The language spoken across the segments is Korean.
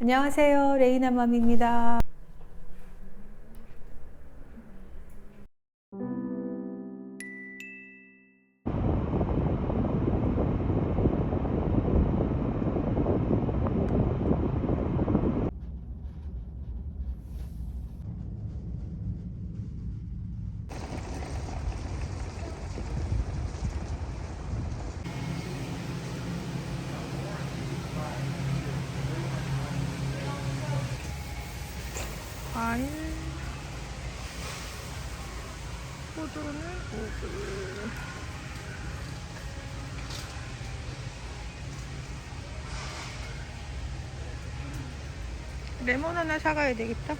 안녕하세요. 레이나맘입니다. 과일 호두는 오글 레몬 하나 사가야 되겠다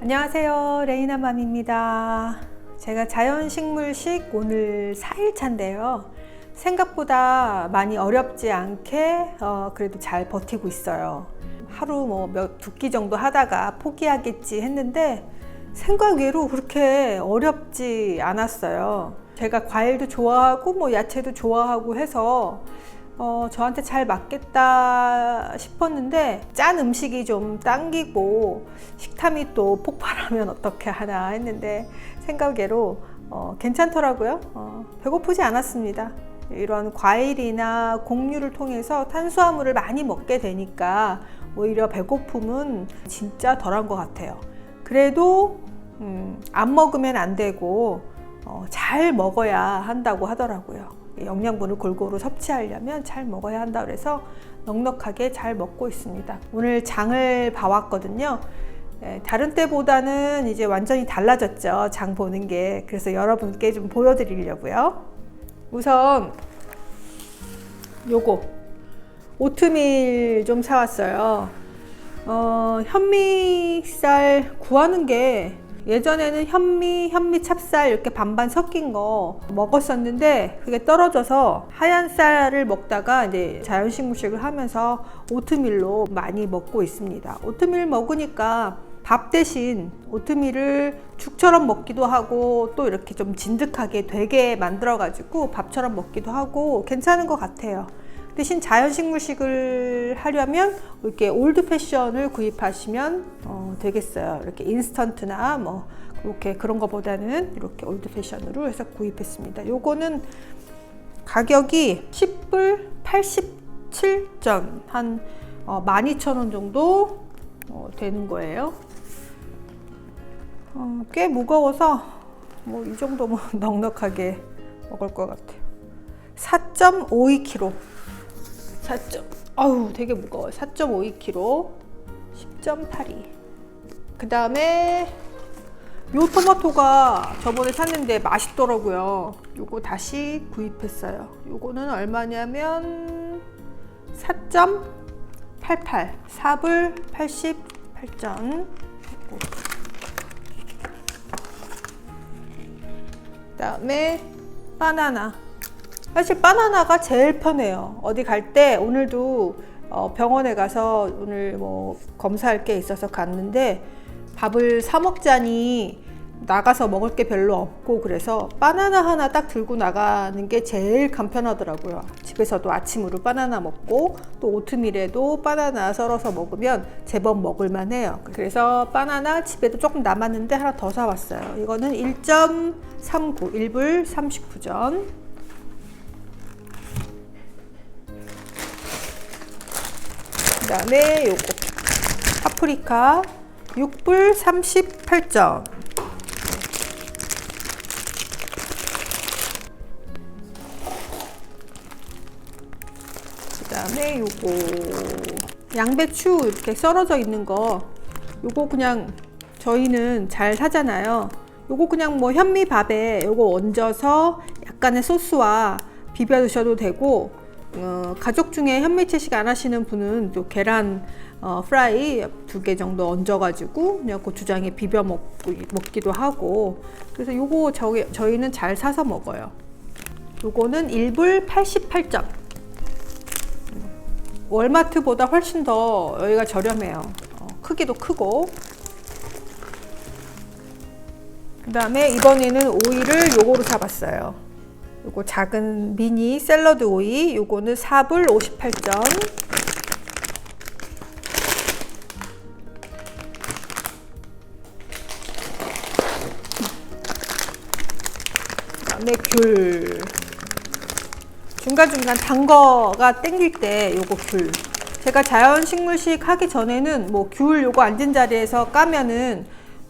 안녕하세요. 레이나맘입니다. 제가 자연식물식 오늘 4일차인데요. 생각보다 많이 어렵지 않게 어, 그래도 잘 버티고 있어요. 하루 뭐 몇 두 끼 정도 하다가 포기하겠지 했는데 생각 외로 그렇게 어렵지 않았어요. 제가 과일도 좋아하고 뭐 야채도 좋아하고 해서 어, 저한테 잘 맞겠다 싶었는데 짠 음식이 좀 당기고 식탐이 또 폭발하면 어떻게 하나 했는데 생각외로 어, 괜찮더라고요. 어, 배고프지 않았습니다. 이런 과일이나 곡류를 통해서 탄수화물을 많이 먹게 되니까 오히려 배고픔은 진짜 덜한 것 같아요. 그래도 음, 안 먹으면 안 되고 어, 잘 먹어야 한다고 하더라고요. 영양분을 골고루 섭취하려면 잘 먹어야 한다 그래서 넉넉하게 잘 먹고 있습니다. 오늘 장을 봐왔거든요. 예, 다른 때보다는 이제 완전히 달라졌죠. 장 보는 게. 그래서 여러분께 좀 보여드리려고요. 우선 요거 오트밀 좀 사왔어요. 어, 현미쌀 구하는 게 예전에는 현미, 현미 찹쌀 이렇게 반반 섞인 거 먹었었는데 그게 떨어져서 하얀 쌀을 먹다가 이제 자연식물식을 하면서 오트밀로 많이 먹고 있습니다. 오트밀 먹으니까 밥 대신 오트밀을 죽처럼 먹기도 하고 또 이렇게 좀 진득하게 되게 만들어 가지고 밥처럼 먹기도 하고 괜찮은 것 같아요. 대신 자연식물식을 하려면 이렇게 올드 패션을 구입하시면 어, 되겠어요. 이렇게 인스턴트나 뭐 이렇게 그런 거보다는 이렇게 올드 패션으로 해서 구입했습니다. 요거는 가격이 10불 87전 한 어, 12,000원 정도 어, 되는 거예요. 어, 꽤 무거워서 뭐 이 정도면 넉넉하게 먹을 것 같아요. 4.52kg. 4점. 아우 되게 무거워요. 4.52kg. 10.82. 그 다음에 요 토마토가 저번에 샀는데 맛있더라고요. 요거 다시 구입했어요. 요거는 얼마냐면 4.88. 4불 88전. 그 다음에 바나나. 사실 바나나가 제일 편해요. 어디 갈 때 오늘도 어, 병원에 가서 오늘 뭐 검사할 게 있어서 갔는데 밥을 사 먹자니 나가서 먹을 게 별로 없고 그래서 바나나 하나 딱 들고 나가는 게 제일 간편하더라고요. 집에서도 아침으로 바나나 먹고 또 오트밀에도 바나나 썰어서 먹으면 제법 먹을만 해요. 그래서 바나나 집에도 조금 남았는데 하나 더 사왔어요. 이거는 1.39, 1불 39전. 다음에 요거. 파프리카 6불 38점. 그 다음에 요거 양배추 이렇게 썰어져 있는 거 요거 그냥 저희는 잘 사잖아요. 요거 그냥 뭐 현미밥에 요거 얹어서 약간의 소스와 비벼 드셔도 되고 어, 가족 중에 현미 채식 안 하시는 분은 또 계란 어, 프라이 두 개 정도 얹어가지고 그냥 고추장에 비벼 먹고, 먹기도 하고 그래서 요거 저희, 저희는 잘 사서 먹어요. 요거는 1불 88점. 월마트보다 훨씬 더 여기가 저렴해요. 어, 크기도 크고 그 다음에 이번에는 오이를 요거로 사봤어요. 요거 작은 미니 샐러드 오이, 요거는 4불 58전. 그다음에 귤. 중간중간 단 거가 땡길 때 요거 귤. 제가 자연식물식 하기 전에는 뭐 귤 요거 앉은 자리에서 까면은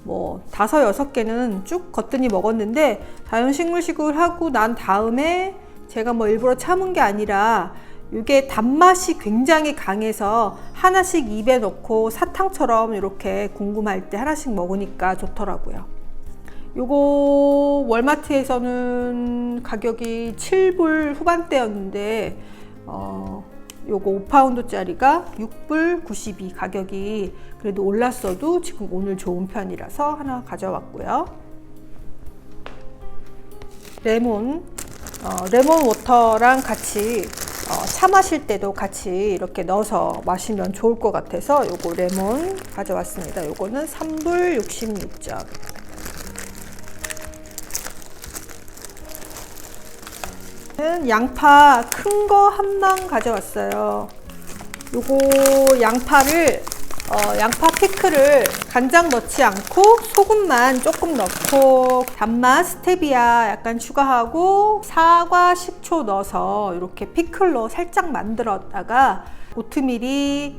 뭐 다섯 여섯 개는 쭉 걷더니 먹었는데 자연식물식을 하고 난 다음에 제가 뭐 일부러 참은 게 아니라 이게 단맛이 굉장히 강해서 하나씩 입에 넣고 사탕처럼 이렇게 궁금할 때 하나씩 먹으니까 좋더라고요. 요거 월마트에서는 가격이 7불 후반대였는데 어 요거 5파운드짜리가 6불 92 가격이 그래도 올랐어도 지금 오늘 좋은 편이라서 하나 가져왔고요. 레몬 어, 레몬 워터랑 같이 어, 차 마실 때도 같이 이렇게 넣어서 마시면 좋을 것 같아서 요거 레몬 가져왔습니다. 요거는 3불 66점. 는 양파 큰 거 한 망 가져왔어요. 요거 양파를 어, 양파 피클을 간장 넣지 않고 소금만 조금 넣고 단맛 스테비아 약간 추가하고 사과 식초 넣어서 이렇게 피클로 살짝 만들었다가 오트밀이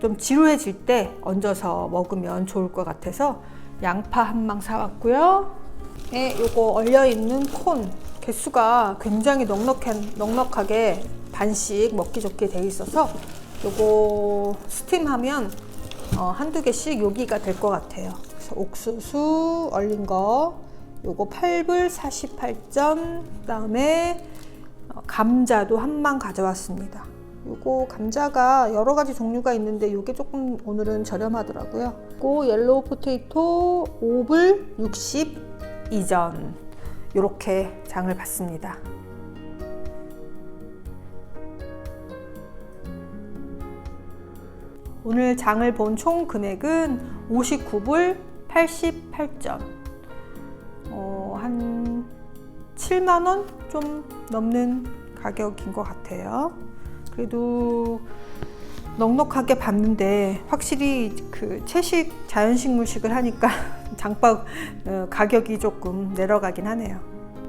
좀 지루해질 때 얹어서 먹으면 좋을 것 같아서 양파 한 망 사왔고요. 네, 요거 얼려 있는 콘 개수가 굉장히 넉넉한, 넉넉하게 반씩 먹기 좋게 돼 있어서 요거 스팀하면 어, 한두 개씩 요기가 될 것 같아요. 그래서 옥수수 얼린 거 요거 8불 48점 그다음에 어, 감자도 한 망 가져왔습니다. 요거 감자가 여러 가지 종류가 있는데 요게 조금 오늘은 저렴하더라고요. 요거 옐로우 포테이토 5불 62전 이렇게 장을 봤습니다. 오늘 장을 본 총 금액은 59불 88점. 어, 한 7만원 좀 넘는 가격인 것 같아요. 그래도 넉넉하게 봤는데 확실히 그 채식 자연식물식을 하니까 장박 어, 가격이 조금 내려가긴 하네요.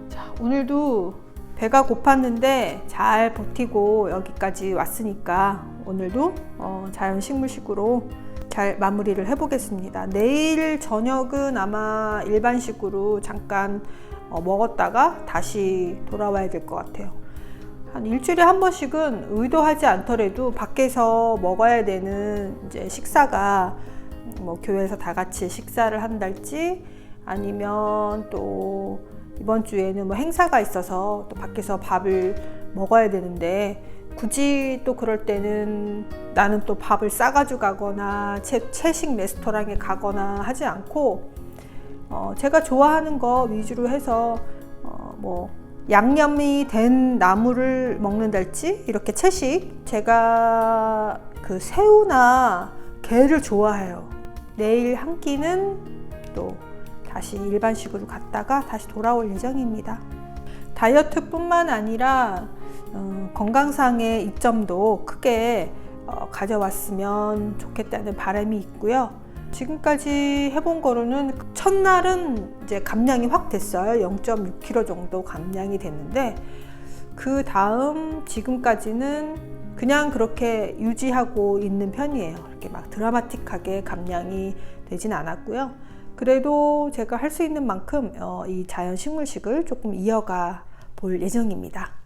자, 오늘도 배가 고팠는데 잘 버티고 여기까지 왔으니까 오늘도 어, 자연 식물식으로 잘 마무리를 해보겠습니다. 내일 저녁은 아마 일반식으로 잠깐 어, 먹었다가 다시 돌아와야 될 것 같아요. 한 일주일에 한 번씩은 의도하지 않더라도 밖에서 먹어야 되는 이제 식사가 뭐 교회에서 다 같이 식사를 한달지 아니면 또 이번 주에는 뭐 행사가 있어서 또 밖에서 밥을 먹어야 되는데 굳이 또 그럴 때는 나는 또 밥을 싸가지고 가거나 채, 채식 레스토랑에 가거나 하지 않고 어, 제가 좋아하는 거 위주로 해서 어, 뭐 양념이 된 나물을 먹는달지 이렇게 채식 제가 그 새우나 게를 좋아해요. 내일 한 끼는 또 다시 일반식으로 갔다가 다시 돌아올 예정입니다. 다이어트뿐만 아니라 어, 건강상의 이점도 크게 어, 가져왔으면 좋겠다는 바람이 있고요. 지금까지 해본 거로는 첫날은 이제 감량이 확 됐어요. 0.6kg 정도 감량이 됐는데 그 다음 지금까지는 그냥 그렇게 유지하고 있는 편이에요. 이렇게 막 드라마틱하게 감량이 되진 않았고요. 그래도 제가 할 수 있는 만큼 어, 이 자연 식물식을 조금 이어가 볼 예정입니다.